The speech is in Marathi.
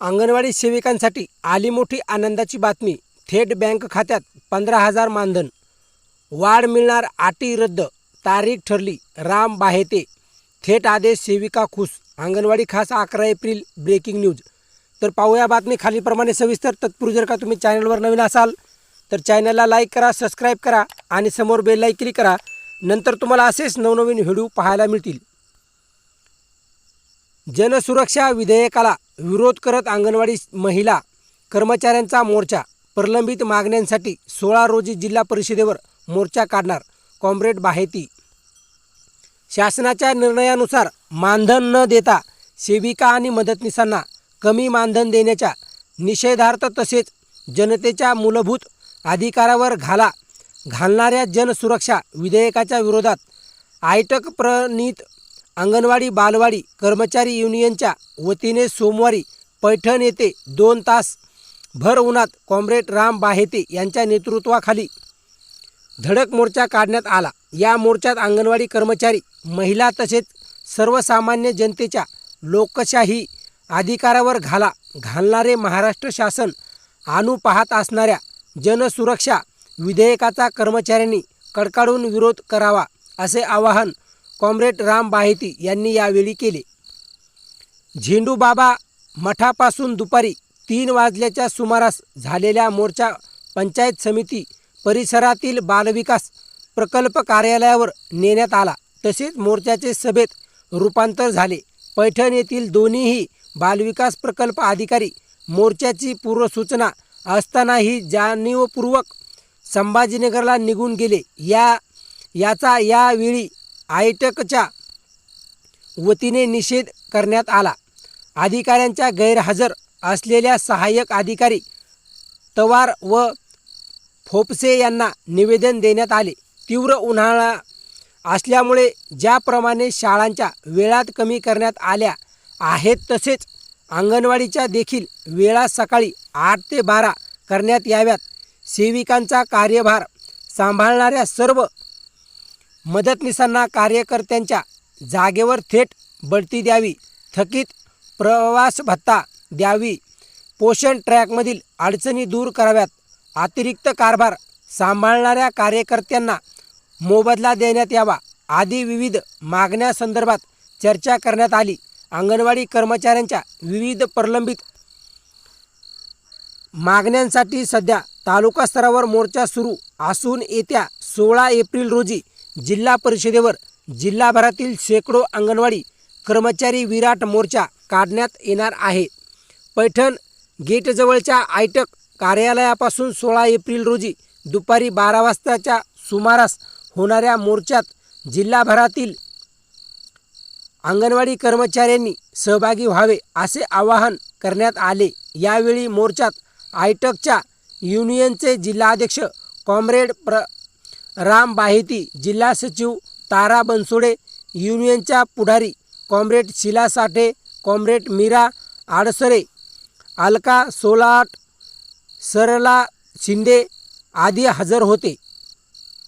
अंगणवाडी सेविकांसाठी आली मोठी आनंदाची बातमी. थेट बँक खात्यात पंधरा हजार मानधन. वाढ मिळणार अटी रद्द. तारीख ठरली. राम बाहेते. थेट आदेश सेविका खुश. अंगणवाडी खास अकरा एप्रिल ब्रेकिंग न्यूज. तर पाहूया बातमी खालीप्रमाणे सविस्तर तत्पूर्वी जर का तुम्ही चॅनलवर नवीन असाल तर चॅनलला लाईक करा सबस्क्राईब करा आणि समोर बेल क्लिक करा. नंतर तुम्हाला असेच नवनवीन व्हिडिओ पाहायला मिळतील. जनसुरक्षा विधेयकाला विरोध करत अंगणवाडी महिला कर्मचाऱ्यांचा मोर्चा प्रलंबित मागण्यांसाठी सोळा रोजी जिल्हा परिषदेवर मोर्चा काढणार कॉम्रेड बाहेती. शासनाच्या निर्णयानुसार मानधन न देता सेविका आणि मदतनीसांना कमी मानधन देण्याच्या निषेधार्थ तसेच जनतेच्या मूलभूत अधिकारावर घाला घालणाऱ्या जनसुरक्षा विधेयकाच्या विरोधात आयटक प्रणीत अंगणवाडी बालवाडी कर्मचारी युनियनच्या वतीने सोमवारी पैठण येथे दोन तास भर उन्हात कॉम्रेड राम बाहेते यांच्या नेतृत्वाखाली धडक मोर्चा काढण्यात आला. या मोर्चात अंगणवाडी कर्मचारी महिला तसेच सर्वसामान्य जनतेच्या लोकशाही अधिकारावर घाला घालणारे महाराष्ट्र शासन आणू पाहत असणाऱ्या जनसुरक्षा विधेयकाचा कर्मचाऱ्यांनी कडकाडून विरोध करावा असे आवाहन कॉम्रेड राम बाहेती यांनी यावेळी केले. झेंडूबाबा मठापासून दुपारी तीन वाजल्याच्या सुमारास झालेल्या मोर्चा पंचायत समिती परिसरातील बालविकास प्रकल्प कार्यालयावर नेण्यात आला. तसेच मोर्चाचे सभेत रूपांतर झाले. पैठण येथील दोन्हीही बालविकास प्रकल्प अधिकारी मोर्चाची पूर्वसूचना असतानाही जाणीवपूर्वक संभाजीनगरला निघून गेले. या याचा यावेळी आयटकच्या वतीने निषेध करण्यात आला. अधिकाऱ्यांच्या गैरहजर असलेल्या सहाय्यक अधिकारी तवार व फोपसे यांना निवेदन देण्यात आले. तीव्र उन्हाळा असल्यामुळे ज्याप्रमाणे शाळांच्या वेळात कमी करण्यात आल्या आहेत तसेच अंगणवाडीच्या देखील वेळा सकाळी आठ ते बारा करण्यात याव्यात. सेविकांचा कार्यभार सांभाळणाऱ्या सर्व मदतनीसांना कार्यकर्त्यांच्या जागेवर थेट बढती द्यावी थकीत प्रवास भत्ता द्यावी पोषण ट्रॅकमधील अडचणी दूर कराव्यात अतिरिक्त कारभार सांभाळणाऱ्या कार्यकर्त्यांना मोबदला देण्यात यावा आदी विविध मागण्यासंदर्भात चर्चा करण्यात आली. अंगणवाडी कर्मचाऱ्यांच्या विविध प्रलंबित मागण्यांसाठी सध्या तालुका स्तरावर मोर्चा सुरू असून येत्या सोळा एप्रिल रोजी जिल्हा परिषदेवर जिल्हाभरातील शेकडो अंगणवाडी कर्मचारी विराट मोर्चा काढण्यात येणार आहे. पैठण गेटजवळच्या आयटक कार्यालयापासून सोळा एप्रिल रोजी दुपारी बारा वाजताच्या सुमारास होणाऱ्या मोर्चात जिल्हाभरातील अंगणवाडी कर्मचाऱ्यांनी सहभागी व्हावे असे आवाहन करण्यात आले. यावेळी मोर्चात आयटकच्या युनियनचे जिल्हाध्यक्ष कॉम्रेड प्र राम बाहेती जिल्हा सचिव तारा बनसोडे युनियनच्या पुढारी कॉम्रेड शिला साठे कॉम्रेड मीरा आडसरे अलका सोलाट सरला शिंदे आदी हजर होते.